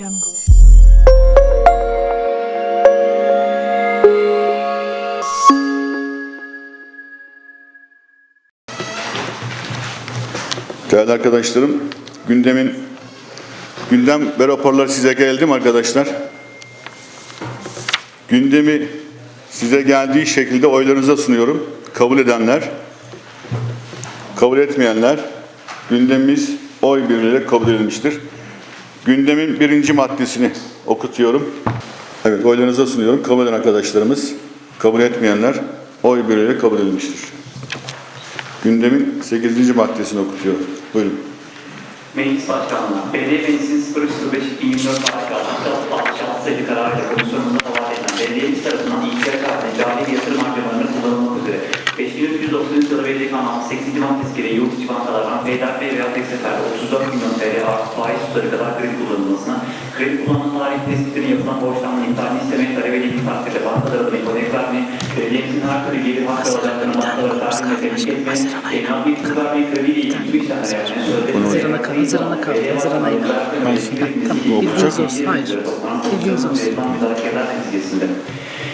Jungle. Değerli arkadaşlarım, gündemin gündem ve raporlar size geldi mi arkadaşlar? Gündemi size geldiği şekilde oylarınıza sunuyorum. Kabul edenler, kabul etmeyenler, gündemimiz oy birliğiyle kabul edilmiştir. Gündemin birinci maddesini okutuyorum. Evet, oylarınıza sunuyorum. Kabul eden arkadaşlarımız, kabul etmeyenler oy birliğiyle kabul edilmiştir. Gündemin 8. maddesini okutuyorum. Buyurun. Meclis Başkanlığı, Belediye Meclisi'nin 0305 2024 tarihli alışan sayılı kararıyla komisyonumuza havale edilen belediyemiz tarafından ihtiyaç haline cari bir yatırım harcamalarının kullanılmak üzere 5393 yılı belediye kanunu 8. maddesi gereği yurt içi bankalardan peyderpey veya tek seferde 34 milyon TL artı faiz tutarı kadar kredi kullanılmasına, kredi kullanma tarihi tespitini yapılan borçlanmanın türlü gelir hakkı alacaklarını bankalara tahmin ve temin etmeyi, emlak bir kız vermeyi krediyle ilgili işlemler yapmaya sözleşmeyi Hazırına kal, hazırına kal, hazırına kal. Tamam, bilginiz olsun. Hayır, bilginiz olsun.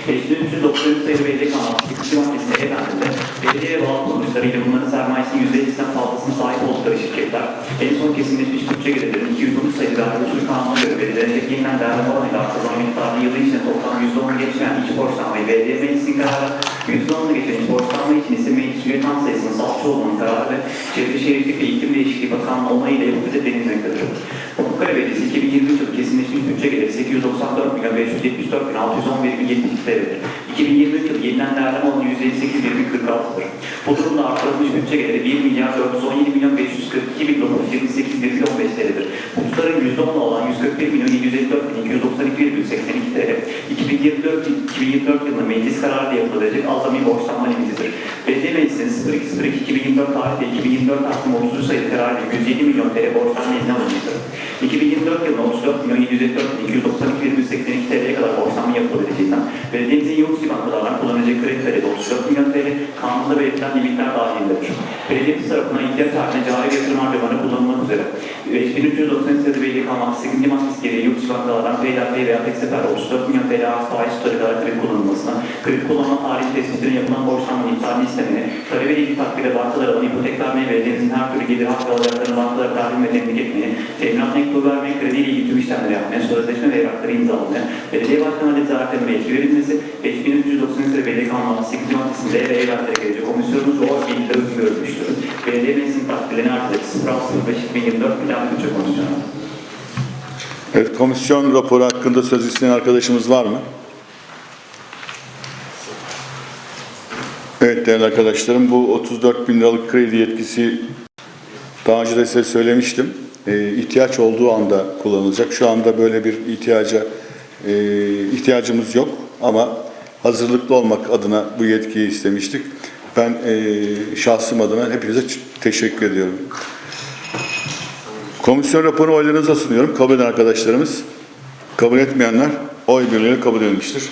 H393 sayılı belediye kanunu 8. maddesinde efendinde belediye ve bağlı kuruluşlarıyla bunların sermayesinin %50'sinden fazlasına sahip oldukları şirketler en son kesinleşmiş bütçe gelirlerinin 213 sayılı vergi usul kanununa göre belediyelerindeki yeniden değerleme oranıyla artırılan miktarını yılı içinde toplam %10'u geçmeyen iç borçlanmayı belediye meclisinin kararı %10'u geçen borçlanma için ise meclis üye tam sayısının salçoğlu'nun kararı ve Çevre Şehircilik ve İklim Değişikliği Bakanlığı onayıyla yapıldığı denilmektedir. Pamukkale Belediyesi 2023 yılı kesinleşmiş bütçe geliri 894 milyon 574 bin 611,72 TL'dir. 2023 yılı yeniden değerleme oranı %58,46'dır. Bu durumda artırılmış bütçe geliri 1 milyar 417 milyon 542 bin 928,15 TL'dir. Bu tutarın %10'u olan 141 milyon 754 bin 292,82 TL. 2024, 2024 yılında meclis kararıyla yapılacak azami borçlanma limitidir. Belediye Meclisi'nin 02.02.2024 tarihli 2024 Kasım 30 sayılı kararıyla 107 milyon TL borçlanma izni alınmıştır. 2024 yılında 34 milyon 754 bin 292,82 TL'ye kadar borçlanma yapılabileceğinden belediyemizin yurt içi bankalardan kullanacağı kredi talep 34 milyon TL kanunda belirtilen limitler dahilindedir. Belediyemiz tarafından ihtiyaç haline cari yatırım harcamalarına kullanılmak üzere 5393 sayılı belediye kanunu 8. maddesi gereği yurt içi bankalardan peyderpey veya tek seferde 34 milyon TL faiz tutarı kadar kredi kullanılmasına, kredi kullanma tarihi tespitini yapılan borçlanmanın iptalini istemeye, talep edildiği takdirde bankalara alan ipotek vermeye, belediyemizin her türlü gelir hakkı alacaklarını bankalara tahmin ve temin etmeye, teminat mektubu vermeye, krediyle ilgili tüm işlemleri yapmaya, sözleşme ve evrakları imzalamaya, belediye başkanı Ali Zaten yetki verilmesi, 5393 sayılı belediye kanunu 8. maddesinde ve evrakları gelecek komisyonumuz o ilgili hüküm görmüştür. Belediye meclisinin takdirlerini artık 0605 2024 Plan Bütçe Komisyonu. Evet, komisyon raporu hakkında söz isteyen arkadaşımız var mı? Evet değerli arkadaşlarım, bu 34 bin liralık kredi yetkisi daha önce de size söylemiştim. Ee, ihtiyaç olduğu anda kullanılacak. Şu anda böyle bir ihtiyaca e, ihtiyacımız yok ama hazırlıklı olmak adına bu yetkiyi istemiştik. Ben e, şahsım adına hepinize teşekkür ediyorum. Komisyon raporunu oylarınıza sunuyorum. Kabul eden arkadaşlarımız, kabul etmeyenler oy birliğiyle kabul edilmiştir.